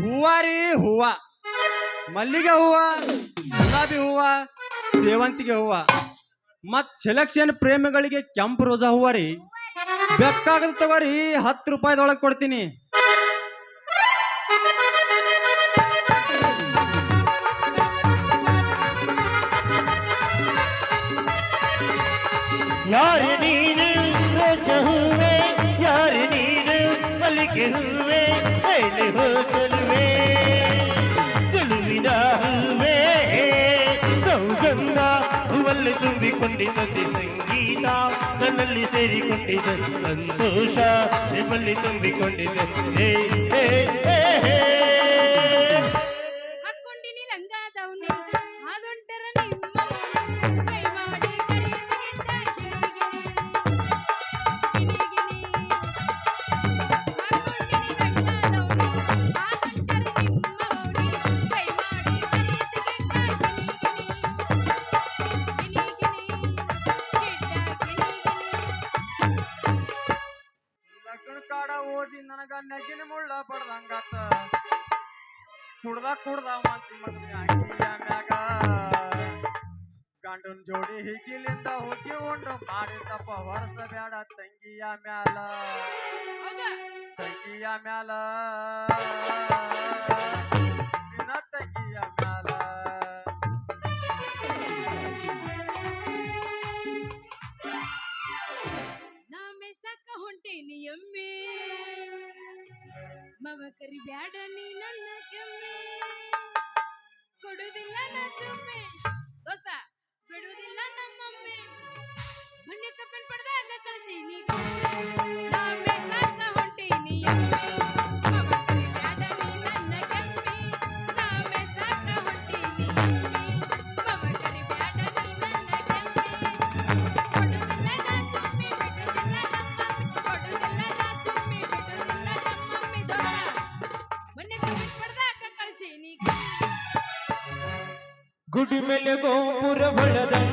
ಹೂವ ರೀ ಹೂವ, ಮಲ್ಲಿಗೆ ಹೂವ, ಗುಲಾಬಿ ಹೂವ, ಸೇವಂತಿಗೆ ಹೂವ. ಮತ್ ಸೆಲೆಕ್ಷನ್ ಪ್ರೇಮಿಗಳಿಗೆ ಕೆಂಪು ರೋಜಾ ಹೂವ ರೀ. ಬೇಕಾಗದ ತಗೋರಿ, ಹತ್ತು ರೂಪಾಯಿದೊಳಗೆ ಕೊಡ್ತೀನಿ. ಯಾರ ಮಲ್ಲಿಗೆ ಹೂವೆ ಹೇಳಿ ಹೋ ಚೆಲುವೆ ಚೆಲುವಿನ ಹೂವೆ ಸೌಗಂಧ ಹೂವಲ್ಲಿ ತುಂಬಿಕೊಂಡಿದ್ದಂತೆ ಸಂಗೀತ ನನ್ನಲ್ಲಿ ಸೇರಿಕೊಂಡಿದ್ದ ಸಂತೋಷ ನಿಮ್ಮಲ್ಲಿ ತುಂಬಿಕೊಂಡಿದ್ದೆ ಹೇ, ಹೇ, ಹೇ, ನನಗ ನೆಗಿನ ಮುಳ್ಳ ಬಡ್ದಂಗಾತ ಕುಡ್ದ ಕುಡ್ದ ಮಂತಿ ಮಂದಿ ಅಂಗಿಯ ಮ್ಯಾಗ. ಗಂಡನ್ ಜೋಡಿ ಹಿಗಿಲಿಂದ ಹುಗ್ಗಿ ಉಂಡು ಮಾಡಿದಪ್ಪ ಹೊರಸ ಬೇಡ ತಂಗಿಯ ಮ್ಯಾಲ. ತಂಗಿಯ ಮ್ಯಾಲ. ಕರಿ ಬ್ಯಾಡ ನೀ ನನ್ನ ಕೆಮ್ಮೆ. ಕೊಡುದಿಲ್ಲ ನಾ ಗೋಪುರ ಹೊಳದಂಗ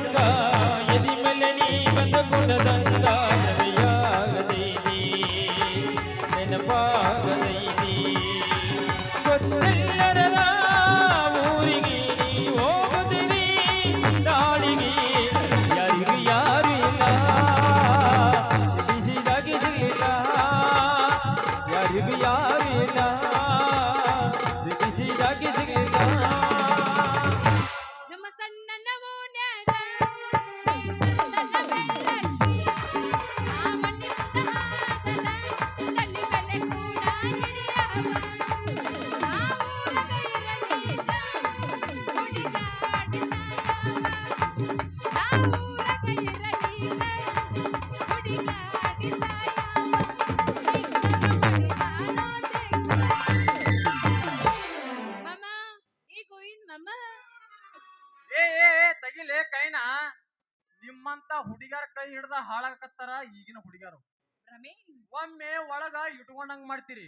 ಒಮ್ಮೆ ಒಳಗ ಇಟ್ಕೊಂಡಂಗ್ ಮಾಡ್ತೀರಿ.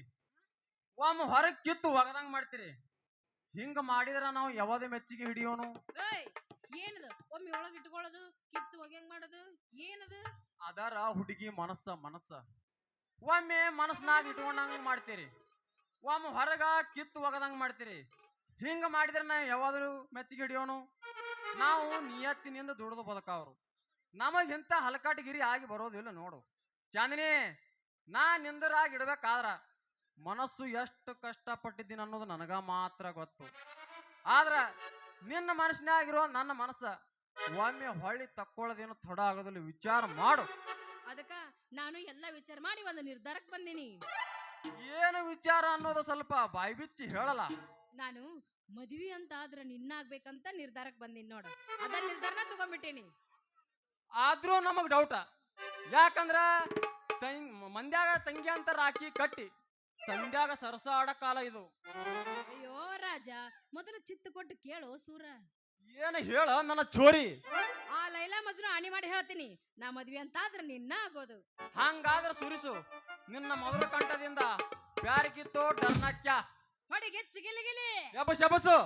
ಒಮ್ಮೆ ಹೊರಗ್ ಕಿತ್ತು ಒಗದಂಗ್ ಮಾಡ್ತೀರಿ. ಹಿಂಗ ಮಾಡಿದ್ರ ನಾವು ಯಾವಾಗ ಮೆಚ್ಚಿಗೆ ಹಿಡಿಯೋನು? ಏಯ್ ಏನದು? ಒಮ್ಮೆ ಒಳಗೆ ಇಟ್ಕೊಳ್ಳೋದು ಕಿತ್ತು ಒಗ್ಯಂಗ್ ಮಾಡೋದು ಏನದು? ಅದರ ಹುಡುಗಿ ಮನಸ್ಸ ಮನಸ್ಸ. ಒಮ್ಮೆ ಮನಸ್ನಾಗ ಇಟ್ಕೊಂಡಂಗ್ ಮಾಡ್ತೀರಿ. ಒಮ್ಮೆ ಹೊರಗ ಕಿತ್ತು ಒಗದಂಗ್ ಮಾಡ್ತೀರಿ. ಹಿಂಗ ಮಾಡಿದ್ರೆ ನಾವು ಯಾವಾದ್ರು ಮೆಚ್ಚಿಗೆ ಹಿಡಿಯೋನು? ನಾವು ನಿಯತ್ತಿನಿಂದ ದುಡಿದು ಬದುಕವ್ರು. ನಮಗಿಂತ ಹಲಕಾಟಗಿರಿ ಆಗಿ ಬರೋದಿಲ್ಲ ನೋಡು. ಚಾಂದಿನಿ ನಾ ನಿಂದರಾಗಿ ಇಡಬೇಕಾದ್ರ ಮನಸ್ಸು ಎಷ್ಟು ಕಷ್ಟಪಟ್ಟಿದ್ದೀನಿ ಅನ್ನೋದು ನನಗ ಮಾತ್ರ ಗೊತ್ತು. ಆದ್ರ ನಿನ್ನ ಮನಸ್ಸಿನಾಗಿರೋ ನನ್ನ ಮನಸ್ಸ ಒಮ್ಮೆ ಹೊಳ್ಳಿ ತಕ್ಕೊಳ್ಳೋದೇನು ತಡ ಆಗೋದಿಲ್ಲ ವಿಚಾರ ಮಾಡು. ಅದಕ್ಕ ನಾನು ಎಲ್ಲ ವಿಚಾರ ಮಾಡಿ ಒಂದು ನಿರ್ಧಾರಕ್ಕೆ ಬಂದೀನಿ. ಏನು ವಿಚಾರ ಅನ್ನೋದು ಸ್ವಲ್ಪ ಬಾಯಿ ಬಿಚ್ಚಿ ಹೇಳಲ್ಲ. ನಾನು ಮದ್ವಿ ಅಂತ ಆದ್ರ ನಿನ್ನಾಗ್ಬೇಕಂತ ನಿರ್ಧಾರಕ್ಕೆ ಬಂದೀನಿ ನೋಡ. ಅದ ನಿರ್ಧಾರನ ತಗೊಂಡ್ಬಿಟ್ಟೇನಿ. ಆದ್ರೂ ನಮಗ್ ಡೌಟ ಯಾಕಂದ್ರ ತಂಗ್ ಮಂದ್ಯಾಗ ತಂಗಿ ಅಂತ ರಾಕಿ ಕಟ್ಟಿ ಸಂಧ್ಯಾಗ ಸರಸಾಡ ಕಾಲ ಇದು. ಅಯ್ಯೋ ರಾಜ ಮೊದಲು ಚಿತ್ತು ಕೊಟ್ಟು ಕೇಳು ಸೂರ. ಏನ ಹೇಳ ನನ್ನ ಚೋರಿ? ಆ ಲೈಲಾ ಮಜ್ನು ಆಣಿ ಮಾಡಿ ಹೇಳ್ತೀನಿ ನಾ ಮದ್ವಿ ಅಂತ ಆದ್ರ ನಿನ್ನ ಆಗೋದು. ಹಂಗಾದ್ರ ಸುರಿಸು ನಿನ್ನ ಮೊದಲ ಕಂಠದಿಂದ ಬ್ಯಾರಿಗಿತ್ತೋ ಡರ್ನಕ್ಯ ಹೊಡಿಗೆ ಚಿಗಿಲಿಗಿಲಿ. ಯಬ ಶಬಸು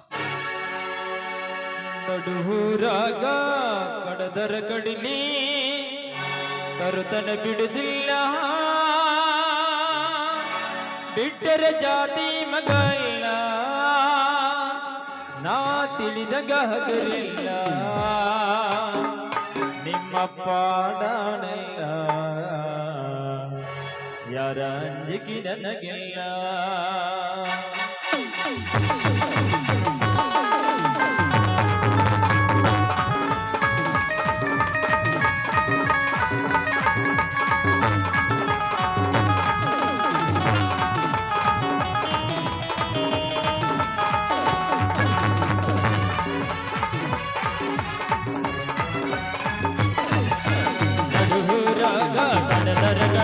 ಕಡುಹೂರಾಗ ಕಡದರ ಕಡಿಲಿ ಕರುತನ ಬಿಡುದಿಲ್ಲ ಬಿಟ್ಟರೆ ಜಾತಿ ಮಗ ನಾ ತಿಳಿದ ಗಹಗರಿಲ್ಲ. ನಿಮ್ಮ ಪಾಡಾನಲ್ಲ ಯಾರ ಅಂಜಿಕಿ ನನಗಿಲ್ಲ.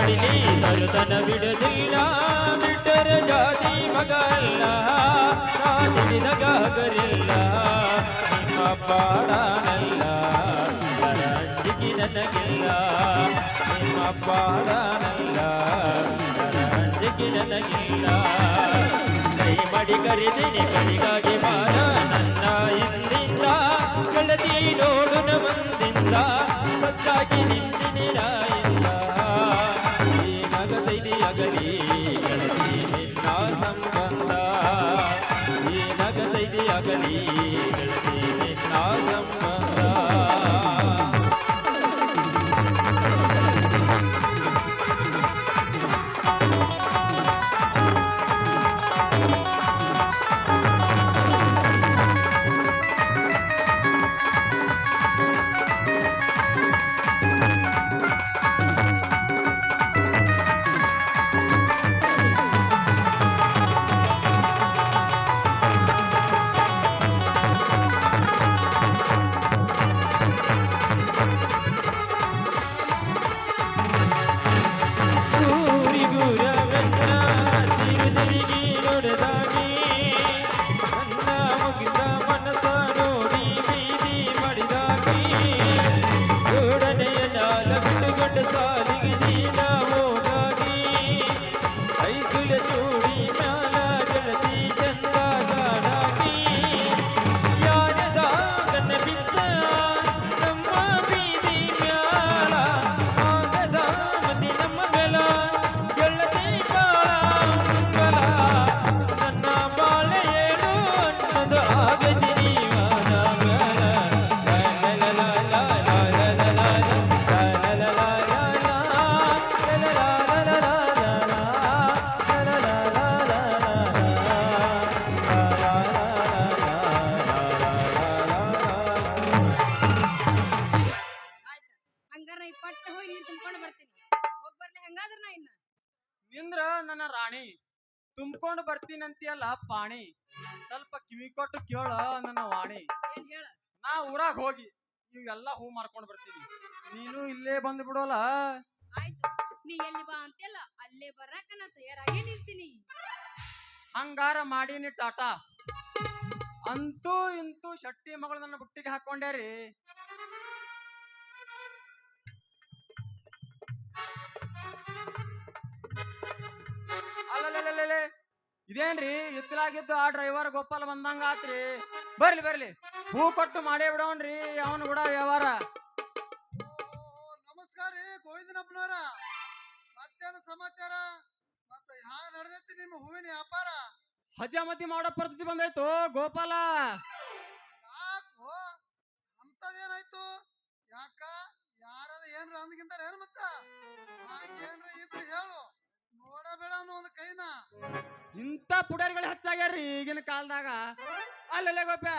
ಕಡಿಲಿ ತರುತನ ಬಿಡುದಿಲ್ಲ ಬಿಟ್ಟರೆ ಜಾತಿ ಮಗಲ್ಲ ನಾ ತಿಳಿದ ಗಹಗರಿಲ್ಲ ನಿಮ್ಮ ಪಾಡಾನಲ್ಲ ಅಂಜಿಕೆ ನನಗಿಲ್ಲ ನಿಮ್ಮ ಪಾಡಾನಲ್ಲ ಅಂಜಿಕೆ ನನಗಿಲ್ಲ ಕೈ ಮಾಡಿ ಕರೆದಿನಿ ಕಲಿಗಾಗಿ ಬಾರ ನನ್ನ ಇಂದಿಂದ ಗೆಳತಿ ನೋಡು ನಮಂದಿಂದ ಸಚ್ಚಾಗಿ ನಿಂತಿನಿ ಸಂಬಂಧ. ಈ ನಗದೈದಿ ಅಗಲಿ ಗೆಳತಿ ಸಂಬಂಧ ಕಿವಿ ಕೊಟ್ಟು ಕೇಳ ನನ್ನ ವಾಣಿ. ಏನ್ ಹೇಳ? ನಾ ಊರಾಗ ಹೋಗಿ ಇವೆಲ್ಲ ಹೂ ಮಾರ್ಕೊಂಡು ಬರ್ತೀನಿ ನೀನು ಇಲ್ಲೇ ಬಂದ್ ಬಿಡೋಲ್ಲ ಆಯ್ತು. ನೀ ಎಲ್ಲಿ ಬಾ ಅಂತೆಲ್ಲ ಅಲ್ಲೇ ಬರಾಕ ನಾ ನಿಂತೀನಿ. ಹಂಗಾರ ಮಾಡೀನಿ ಟಾಟಾ. ಅಂತೂ ಇಂತೂ ಶೆಟ್ಟಿ ಮಗಳು ನನ್ನ ಬುಟ್ಟಿಗೆ ಹಾಕೊಂಡ್ಯಾರಿ ಅಲ್ಲಲ್ಲಲ್ಲೇ ಇದೇನ್ರಿ? ಇತ್ತಲಾಗಿದ್ದು ಆ ಡ್ರೈವರ್ ಗೋಪಾಲ ಬಂದಂಗ ಆತ್ರಿ. ಬರ್ಲಿ ಬರ್ಲಿ. ಹೂ ಕೊಟ್ಟು ಮಾಡೇ ಬಿಡೋನ್ರಿ ಅವನು ಕೂಡ ವ್ಯವಹಾರ. ನಮಸ್ಕಾರ ರೀ ಗೋವಿಂದನಪ್ಪನವರ. ಮತ್ತೇನು ಸಮಾಚಾರ? ಮತ್ತೆ ಹ್ಯಾಂಗ ನಡೆದೈತಿ ನಿಮ್ಮ ಹೂವಿನ ವ್ಯಾಪಾರ? ಹಜಮತಿ ಮಾಡೋ ಪರಿಸ್ಥಿತಿ ಬಂದಾಯ್ತು ಗೋಪಾಲ? ಯಾಕೋ ಅಂತದೇನಾಯ್ತು ಯಾಕ? ಯಾರಾರ ಏನ್ರ ಅಂದ್ಗಿಂತಾರ ಏನ್ ಮತ್ತ? ಏನ್ರ ಇದ್ರೆ ಹೇಳು. ನೋಡಬೇಡ ಅನ್ನೋ ಒಂದು ಕೈನ. ಇಂಥ ಪುಡಾರಿಗಳು ಹೆಚ್ಚಾಗ್ಯಾರ್ರಿ ಈಗಿನ ಕಾಲದಾಗ. ಅಲ್ಲಲ್ಲೇ ಗೋಪ್ಯ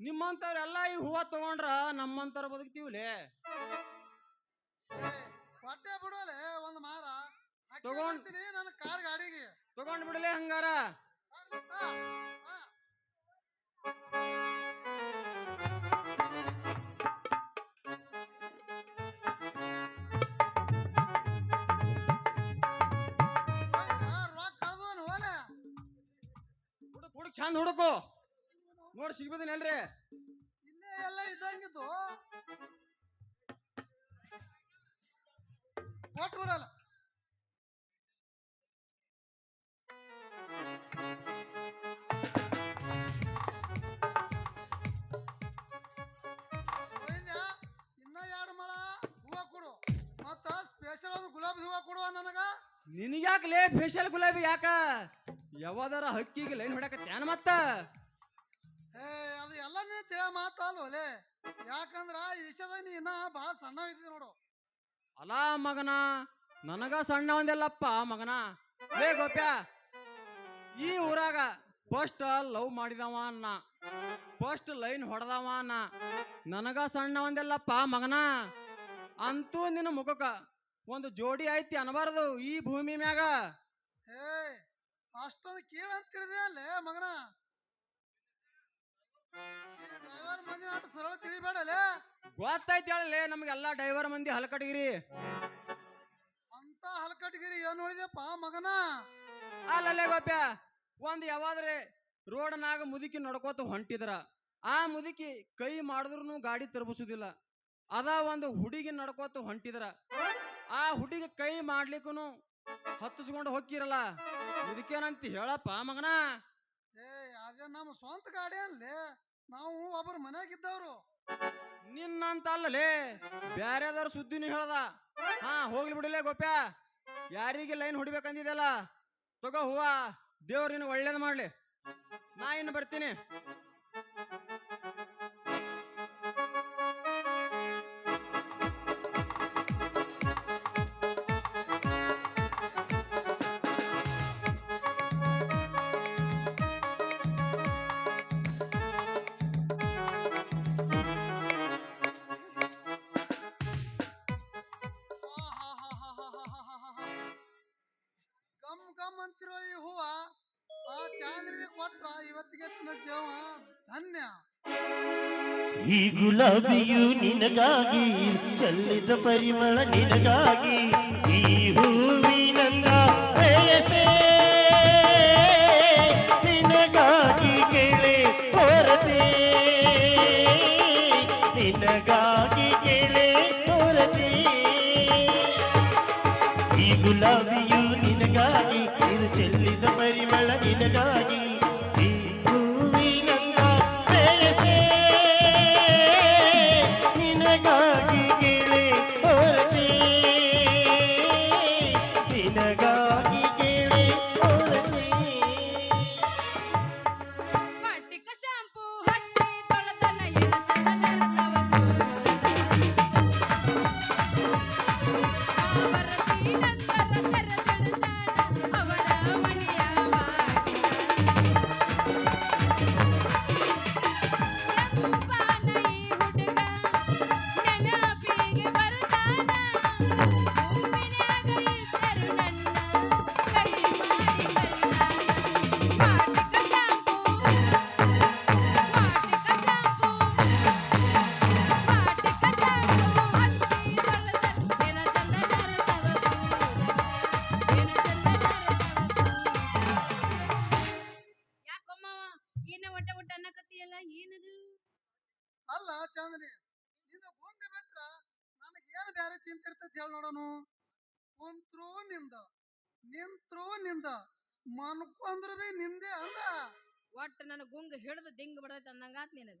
ನಿಮ್ಮಂತವ್ರೆಲ್ಲ ಈ ಹೂವ ತಗೊಂಡ್ರ ನಮ್ಮಂತವ್ರ ಬದುಕ್ತೀವ್ಲೇ? ಹೊಟ್ಟೆ ಬಿಡೋಲೆ ಒಂದ್ ಮಾರ. ಹಾಕಿ ತಗೊಂಡ್- ಬರ್ತೀನಿ ನನ್ನ ಕಾರ್ ಗಾಡಿಗೆ. ತಗೊಂಡ್ ಬಿಡಲೇ ಹಂಗಾರ? ಚಂದ ಹುಡುಕು. ನೋಡಿ ಸಿಗ್ಬೋದೇನಲ್ರಿ ಇಲ್ಲೇ ಎಲ್ಲ ಇದ್ದಂಗಿತ್ತು. ಕೊಟ್ಟು ಬಿಡಲ್ಲ. ಇನ್ನ ಎರಡು ಮಳ ಹೂವ ಕೊಡು. ಮತ್ತ ಸ್ಪೆಷಲ್ ಒಂದು ಗುಲಾಬಿ ಹೂವ ಕೊಡುವ ನನಗ. ನಿನಗ್ಯಾಕಲೇ ಫೇಶಿಯಲ್ ಗುಲಾಬಿ ಯಾಕ? ಯಾವಾದರ ಹಕ್ಕಿಗೆ ಲೈನ್ ಹೊಡಕತ್ತೇನ ಮತ್ತ? ಏ ಅದು ಎಲ್ಲ ನೀನು ತಿಳ ಮಾತಲ್ವಲೆ ಯಾಕಂದ್ರ ಈ ವಿಷಯದಾಗ ನೀ ಇನ್ನ ಬಹಳ ಸಣ್ಣ ಇದ್ದಿ ನೋಡು. ಅಲ ಮಗನ ನನಗ ಸಣ್ಣ ಒಂದೆಲ್ಲಪ್ಪ ಮಗನ. ಲೇ ಗೋಪ್ಯ ಈ ಊರಾಗ ಫಸ್ಟ್ ಲವ್ ಮಾಡಿದವ ಅನ್ನ. ಫಸ್ಟ್ ಲೈನ್ ಹೊಡೆದವ ಅನ್ನ. ನನಗ ಸಣ್ಣ ಒಂದೆಲ್ಲಪ್ಪ ಮಗನ. ಅಂತೂ ನಿನ್ನ ಮುಖಕ್ಕ ಒಂದು ಜೋಡಿ ಐತಿ ಅನ್ನಬಾರದು ಈ ಭೂಮಿ ಮ್ಯಾಗ. ಅಷ್ಟೊಂದು ಕೇಳ ಅಂತ ತಿಳಿದೆ ಅಲ್ಲೇ ಮಗನ. ಡ್ರೈವರ್ ಮಂದಿ ನಾಟ ಸರಳ ತಿಳಿಬೇಡಲೇ ಗೊತ್ತಾಯ್ತು ಹೇಳಲೇ ನಮಗೆಲ್ಲ ಡ್ರೈವರ್ ಮಂದಿ ಹಲಕಟಗಿರಿ ಅಂತ ಹಲಕಟಗಿರಿ ಏನ್ ನೋಡಿದೆಪ್ಪ ಮಗನ? ಅಲ್ಲಲ್ಲೇ ಗೋಪ್ಯ ಒಂದ್ ಯಾವಾದ್ರೆ ರೋಡ್ನಾಗ ಮುದುಕಿ ನಡ್ಕೋತ ಹೊಂಟಿದ್ರ ಆ ಮುದುಕಿ ಕೈ ಮಾಡಿದ್ರು ಗಾಡಿ ತಿರುಗಿಸುದಿಲ್ಲ ಅದ ಒಂದು ಹುಡುಗಿ ನಡ್ಕೋತ ಹೊಂಟಿದ್ರ ಆ ಹುಡುಗಿ ಕೈ ಮಾಡ್ಲಿಕ್ಕೂ ಹತ್ತಿಸ್ಕೊಂಡು ಹೋಗಿರಲ್ಲ ಇದಕ್ಕೇನಂತ ಹೇಳಪ್ಪ ಮಗನ? ಏ ಅದೇ ನಮ್ಮ ಸ್ವಂತ ಗಾಡಿ ಅಲ್ಲಿ ನಾವು ಒಬ್ಬರು ಮನ್ಯಾಗಿದ್ದವ್ರು ನಿನ್ನಂತ ಅಲ್ಲಲೇ ಬ್ಯಾರೆದವ್ರ ಸುದ್ದಿನೂ ಹೇಳ್ದ. ಹಾ ಹೋಗ್ಲಿ ಬಿಡಲೇ ಗೋಪ್ಯ. ಯಾರಿಗೆ ಲೈನ್ ಹೊಡಿಬೇಕಂದಿದೆಲ್ಲ ತಗೋ ಹೂವ. ದೇವ್ರ ನಿನಗೆ ಒಳ್ಳೇದ್ ಮಾಡ್ಲಿ. ನಾ ಇನ್ನು ಬರ್ತೀನಿ. ಚಾಂದ್ರಿಗೆ ಕೊಟ್ರ, ಇವತ್ತಿಗೆ ನನ್ನ ಜೀವ ಧನ್ಯ. ಈ ಗುಲಾಬಿಯು ನಿನಗಾಗಿ, ಚಲ್ಲಿದ ಪರಿಮಳ ನಿನಗಾಗಿ, ಈ ಹೂವಿನಂದ ಬಯಸೆ ನಿನಗಾಗಿ ಕೇಳೆ ಹೊರತೆ ನಿನಗಾಗಿ ಕೇಳೆ ಹೊರತೆ ಈ ಗುಲಾಬಿಯು ನಿನಗಾಗಿ, ಇದು ಚೆಲ್ಲಿದ ಪರಿಮಳ ನಿನಗಾಗಿ ಕೇಳೆ ಹೊರತೆ ಮನ್ಕೊಂದ್ರ ಬಿ ನಿಂದೆ ಅಂದ. ಒಟ್ಟ ನನ್ನ ಗುಂಗ ಹಿಡಿದು ದಿಂಗ್ ಬಿಡೈತೆ ಅಂದಂಗಾತ್ ನಿನಗ.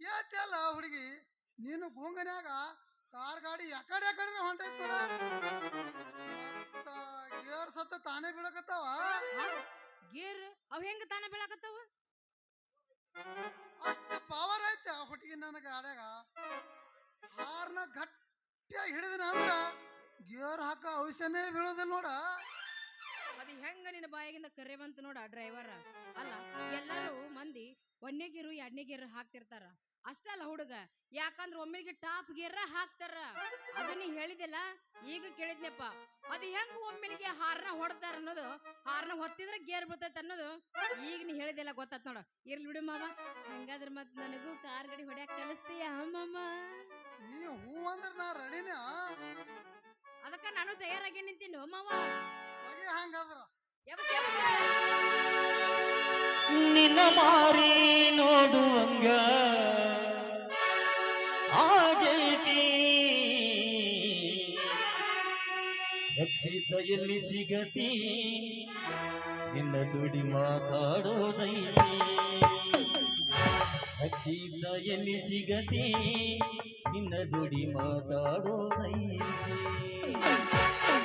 ಕೇಳ್ತಿಯಲ್ಲ ಹುಡುಗಿ? ನೀನು ಗುಂಗನ್ಯಾಗ ಕಾರ್ ಗಾಡಿ ಯಾಕಡೆ ಯಾಕಡೆ ಹೊಂಟೈತ್ ಗೇರ್ ಸತ್ತ ತಾನೇ ಬೀಳಕತ್ತಾವ? ಗೇರ್ ಅವ್ ಹೆಂಗ ತಾನೇ ಬೀಳಕತ್ತಾವ? ಅಷ್ಟು ಪವರ್ ಐತೆ ಆ ಹುಡುಗಿ ನನ್ನ ಗಾಡ್ಯಾಗ ಕಾರ್ನ ಗಟ್ಟಿಯಾಗಿ ಹಿಡಿದಿನ ಅಂದ್ರ ಗೇರ್ ಹಾಕ ಔಷಧನೇ ಬೀಳೋದಿಲ್ಲ ನೋಡ. ಅದು ಹೆಂಗ ನಿನ್ನ ಬಾಯಾಗಿಂದ ಕರೆ ಬಂತು ನೋಡ ಡ್ರೈವರ್ ಅಲ್ಲ ಎಲ್ಲರೂ ಮಂದಿ ಒಂದನೇ ಗೀರು ಎರಡನೇ ಗೀರ್ ಹಾಕ್ತಿರ್ತಾರ. ಅಷ್ಟಲ್ಲ ಹುಡುಗ ಯಾಕಂದ್ರ ಒಮ್ಮೆಗೆ ಟಾಪ್ ಗೇರ ಹಾಕ್ತಾರ. ಅದನ್ನ ನೀ ಹೇಳಿದಿಲ್ಲ ಈಗ ಕೇಳಿದ್ನಪ್ಪ ಅದು ಹೆಂಗ ಒಮ್ಮೆಲಿಗೆ ಹಾರ್ನ ಹೊಡ್ತಾರ ಅನ್ನೋದು ಹಾರ್ನ ಹೊತ್ತಿದ್ರೆ ಗೇರ್ ಬರ್ತೈತೆ ಅನ್ನೋದು ಈಗ ನೀ ಹೇಳಿದಿಲ್ಲ ಗೊತ್ತಾತ್ ನೋಡ. ಇರ್ಲಿ ಬಿಡು ಮಾವ ಹಂಗಾದ್ರ ಮತ್ ನನಗೂ ಕಾರ್ ಗಡಿ ಹೊಡ್ಯಾಕ ಕಲಿಸ್ತೀಯ ಅಮ್ಮಮ್ಮ ನೀ ಹೂ ಅಂದ್ರ ನಾ ರೆಡಿನ ಅದಕ್ಕ ನಾನು ತಯಾರಾಗಿ ನಿಂತೀನಿ ಮಾವ? ಹಂಗಾದ್ರ. ನಿನ್ನ ಮಾರಿ ನೋಡುವಂಗ. ಆಗೈತಿ ರಕ್ಷಿತ ಎಲ್ಲಿ ಸಿಗತಿ? ನಿನ್ನ ಜೋಡಿ ಮಾತಾಡೋದೈತಿ ರಕ್ಷಿತ ಎಲ್ಲಿ ಸಿಗತಿ? ನಿನ್ನ ಜೋಡಿ ಮಾತಾಡೋದೈತಿ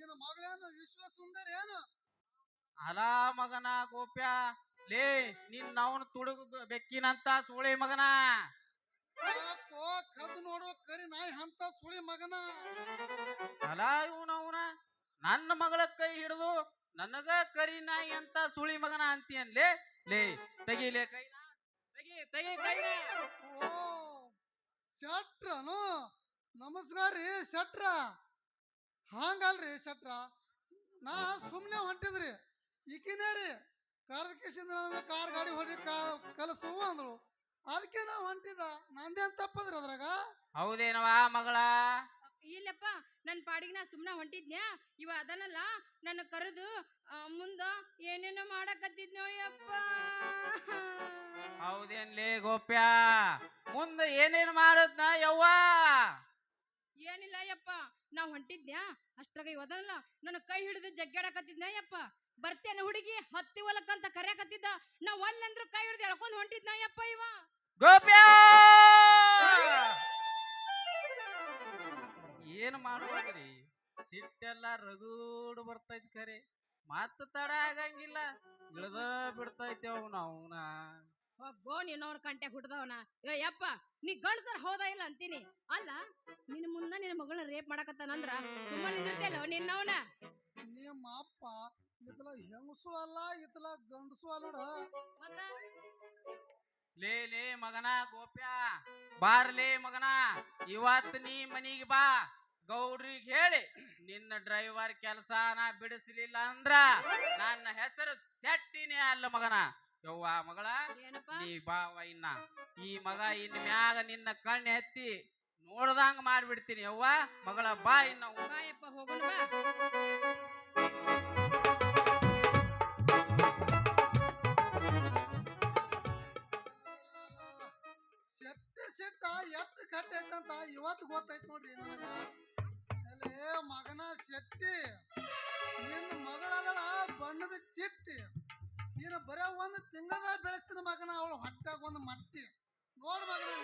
ನಿನ್ನ ಮಗಳೇನು ವಿಶ್ವ ಸುಂದರ ಏನು? ಅಲ ಮಗನ ಗೋಪ್ಯ ಲೇ ನಿನ್ ಅವನು ತುಡುಗ ಬೆಕ್ಕಿನಂತ ಸುಳಿ ಮಗನ. ಯಾಕೋ ಕದ್ದು ನೋಡೋ ಕರಿ ನಾಯಿ ಅಂತ ಸುಳಿ ಮಗನ? ಅಲ ಇವನ ಅವನ? ನನ್ನ ಮಗಳ ಕೈ ಹಿಡಿದು ನನಗ ಕರಿ ನಾಯಿ ಅಂತ ಸುಳಿ ಮಗನ ಅಂತೀಯನ್ಲೇ ಲೇ ಲೇ ತೆಗಿಲೇ ಕೈನ ತೆಗಿ ತೆಗಿ ಕೈನ. ಓ ಶಟ್ರನು? ನಮಸ್ಕಾರ ರೀ ಶೆಟ್ರ. ಹಾಂಗಲ್ರಿ ಶೆಟ್ರ. ನಾ ಸುಮ್ಮನೆ ಹೊಂಟಿದ್ರಿ. ಈಕಿನೇ ರೀ ಕರ್ದಕಿಸಿಂದ ನನಗೆ ಕಾರ್ ಗಾಡಿ ಹೊಡಿ ಕಲಸು ಅಂದ್ರು. ಅದಕ್ಕೆ ನಾ ಹೊಂಟಿದ ನಂದೇನ್ ತಪ್ಪದ್ರಿ ಅದ್ರಾಗ? ಹೌದೇನವಾ ಮಗಳ? ಇಲ್ಲಪ್ಪ ನನ್ನ ಪಾಡಿಗೆ ನಾ ಸುಮ್ಮನೆ ಹೊಂಟಿದ್ನ್ಯಾ? ಇವ ಅದನಲ್ಲ ನನ್ನ ಕರೆದು ಮುಂದ ಏನೇನೋ ಮಾಡಕತ್ತಿದ್ನೋ ಯಪ್ಪ. ಹೌದೇನ್ಲೇ ಗೋಪ್ಯ? ಮುಂದೆ ಏನೇನು ಮಾಡದ್ನ ಯವ್ವ? ಏನಿಲ್ಲ ಯಪ್ಪ ನಾ ಹೊಂಟಿದ್ಯಾ? ಅಷ್ಟ್ರಾಗ ಇವದಲ್ಲ ನನ್ನ ಕೈ ಹಿಡಿದು ಜಗ್ಗಾಡಕತ್ತಿದ್ನ ಯಪ್ಪ ಬರ್ತೇನೆ ಹುಡುಗಿ ಹತ್ತಿ ಹೊಲಕ್ಕಂತ ಕರೆಯಕತ್ತಿದ್ದ ನಾ ಒಂದ್ರ ಕೈ ಹಿಡಿದು ಎಳ್ಕೊಂಡ್ ಹೊಂಟಿದ್ನ ಯಪ್ಪ ಇವ. ಗೋಪ್ಯ! ಏನ್ ಮಾಡುವುದ್ರಿ ಸಿಟ್ಟೆಲ್ಲ ರಗೂಡು ಬರ್ತೈತಿ ಖರೆ ಮತ್ತ ತಡ ಆಗಂಗಿಲ್ಲ. ಇಳ್ದ ಬಿಡ್ತೈತೆ ಅವ್ನ, ಅವನ. ಗೋ ನಿನ್ನವ್ರ ಕಂಟೆ ಹುಡ್ದವನ ಏ ಯಪ್ಪ ನೀ ಗಂಡ್ಸರ್ ಹೋದ ಇಲ್ಲ ಅಂತೀನಿ. ಅಲ್ಲ ನಿನ್ನ ಮುಂದ ನಿನ್ನ ಮಗಳನ್ನ ರೇಪ್ ಮಾಡಕತ್ತಾನಂದ್ರ ಸುಮ್ಮನೆ ನಿಂದಿರ್ತಿಯಲ್ಲ ನಿನ್ನವನ? ನಿಮ್ಮ ಅಪ್ಪ ಇತ್ಲ ಹೆಂಗಸು ಅಲ್ಲ ಇತ್ಲ ಗಂಡಸು ಅಲ್ಲ ಮತ್ತ? ಲೇ ಲೇ ಮಗನ ಗೋಪ್ಯ ಬಾರ್ಲೇ ಮಗನ ಇವತ್ ನೀ ಮನಿಗೆ ಬಾ. ಗೌಡ್ರಿಗೆ ಹೇಳಿ ನಿನ್ನ ಡ್ರೈವರ್ ಕೆಲಸ ನಾ ಬಿಡಿಸ್ಲಿಲ್ಲ ಅಂದ್ರ ನನ್ನ ಹೆಸರು ಸೆಟ್ಟಿನೇ ಅಲ್ಲ ಮಗನ. ಯವ್ವ ಮಗಳ ಏನಪ್ಪ? ನೀ ಬಾವ ಇನ್ನ. ಈ ಮಗ ಇನ್ ಮ್ಯಾಗ ನಿನ್ನ ಕಣ್ಣು ಎತ್ತಿ ನೋಡ್ದಂಗ ಮಾಡ್ಬಿಡ್ತೀನಿ ಯವ್ವ. ಮಗಳ ಬಾ ಇನ್ನ ಬಾಯಪ್ಪ ಹೋಗೋಣ ಬಾ. ಸೆಟ್ಟ ಸೆಟ್ಟ ಎಷ್ಟು ಕಟ್ಟಿ ಐತಂತ ಇವತ್ತು ಗೊತ್ತೈತ್ ನೋಡ್ರಿ ನನಗ. ಅಲ್ಲೇ ಮಗನ ಶೆಟ್ಟಿ ನಿನ್ನ ಮಗಳದಳ ಬಣ್ಣದ ಚಿಟ್ಟಿ. ನೀನು ಬರೇ ಒಂದು ತಿಂಗಳದ ಬೆಳೆಸ್ತೀನಿ ಮಗನ ಅವಳು ಹೊಟ್ಟಾಗ ಒಂದು ಮಟ್ಟಿ. ನೋಡ್ ಮಗನ